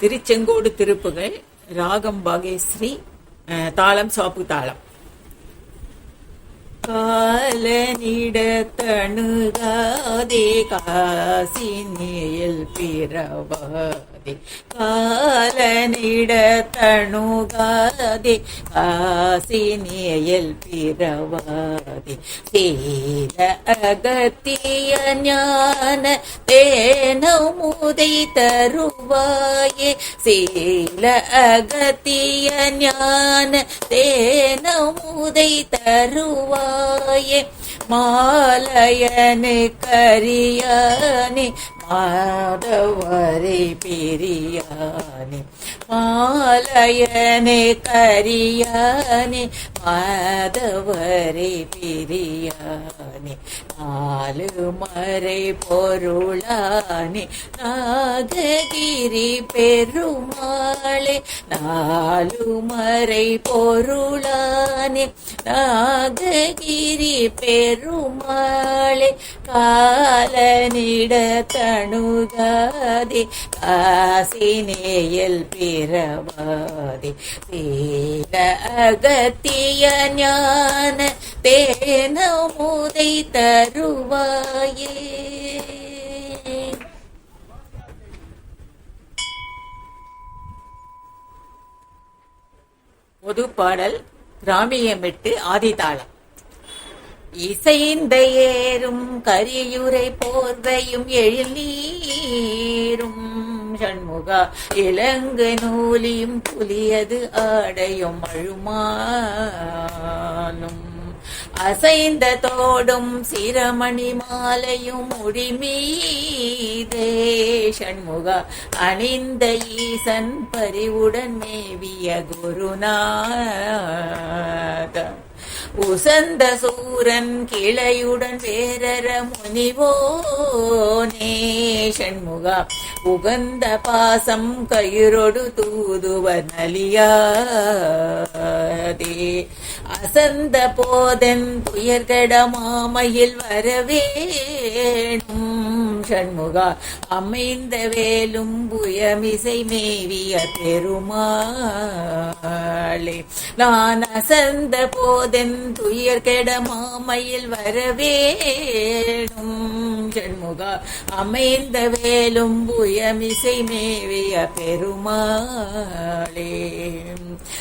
திருச்செங்கோடு திருப்புகள் ராகம் பாகேஸ்ரீ தாளம் சாப்பு தாளம். காலனிடத்தணுகாதே காசினியில் பிறவாதே காலனிடத்தணுகாதே காசினியில் பிறவாதே. சீல அகத்திய ஞான தேனமுதை தருவாயே. சீல அகத்திய ஞான தேனமுதை தருவாயே. மாலயனு கரியானி மாதவரை பெரியானே மாலையனே கரியானே மாதவரை பெரியானே நாலு மறை பொருளானே நாககிரி பெருமாளே நாலு மறை பொருளானே நாககிரி பெருமாளே காலனிடத்த அணுகாதே காசினேயல் பிறவாதே. சீல அகத்திய ஞான தேனமுதை தருவாயே. பொது பாடல் கிராமியமிட்டு ஆதிதாளம். இசைந்த ஏறும் கரியுரை போர்வையும் எழிலீரும் சண்முகா இளங்கு நூலியும் புலியது ஆடையும் அழுமானும். அசைந்த தோடும் சிரமணி மாலையும் முடிமீதே. சண்முகா அணிந்த ஈசன் பரிவுடன் மேவிய குருநாத உசந்த சூரன் கிளையுடன் வேரர முனிவோனே. சண்முகா உகந்த பாசம் கயிரொடு தூதுவர் நலியாதே. அசந்த போதன் துயர்கட மாமையில் வரவேணும். சண்முகா அமைந்த வேலும் புயமிசை மேவிய பெருமாளே. நான் அசந்த போதென் துயர் கெடமாமையில் வரவேணும். சண்முகா அமைந்த வேலும் புயமிசை மேவிய பெருமாளே.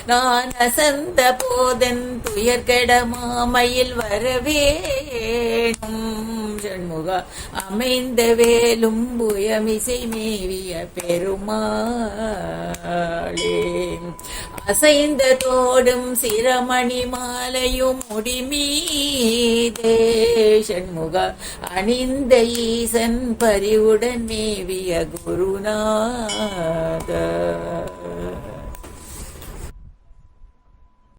நான் அசந்த போதன் துயர் கெடமாமையில் வரவேணும். சண்முகா அமைந்த வேலும் புயமிசை மேவிய பெருமாளே. அசைந்த தோடும் சிரமணி மாலையும் முடிமீதே சண்முகா அணிந்த ஈசன் பரிவுடன் மேவிய குருநாத.